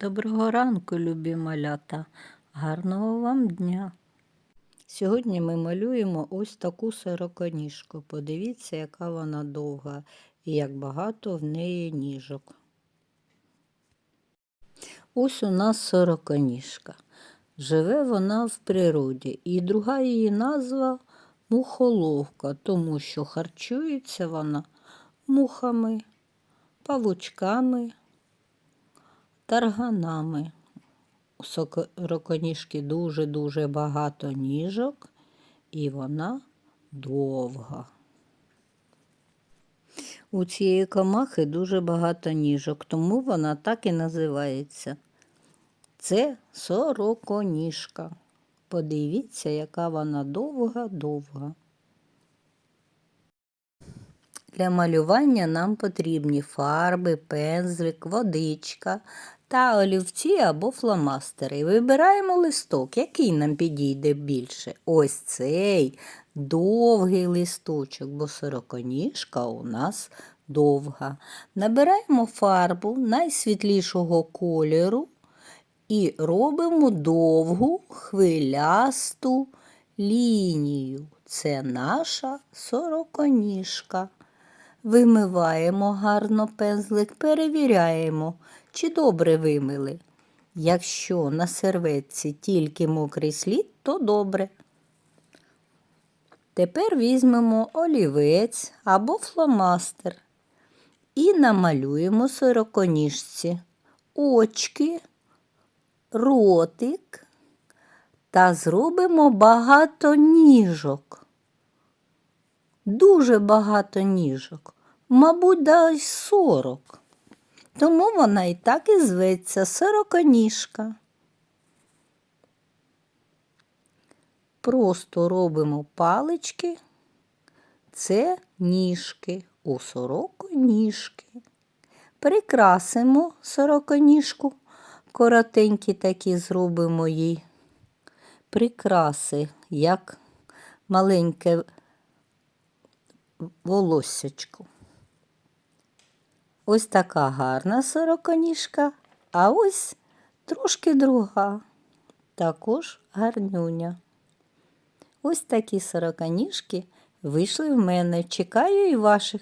Доброго ранку, любі малята, гарного вам дня. Сьогодні ми малюємо ось таку сороконіжку. Подивіться, яка вона довга і як багато в неї ніжок. Ось у нас сороконіжка. Живе вона в природі, і друга її назва мухоловка, тому що харчується вона мухами, павучками, тарганами. У сороконіжки дуже-дуже багато ніжок, і вона довга. У цієї комахи дуже багато ніжок, тому вона так і називається. Це сороконіжка. Подивіться, яка вона довга-довга. Для малювання нам потрібні фарби, пензлик, водичка та олівці або фломастери. Вибираємо листок, який нам підійде більше. Ось цей довгий листочок, бо сороконіжка у нас довга. Набираємо фарбу найсвітлішого кольору і робимо довгу хвилясту лінію. Це наша сороконіжка. Вимиваємо гарно пензлик, перевіряємо, чи добре вимили. Якщо на серветці тільки мокрий слід, то добре. Тепер візьмемо олівець або фломастер і намалюємо сороконіжці очки, ротик та зробимо багато ніжок. Дуже багато ніжок, мабуть, дай сорок. Тому вона і так і зветься сороконіжка. Просто робимо палички, це ніжки у сороконіжки. Прикрасимо сороконіжку, коротенькі такі зробимо їй прикраси, як маленьке волоссячко. Ось така гарна сороконіжка, а ось трошки друга, також гарнюня. Ось такі сороконіжки вийшли в мене. Чекаю і ваших.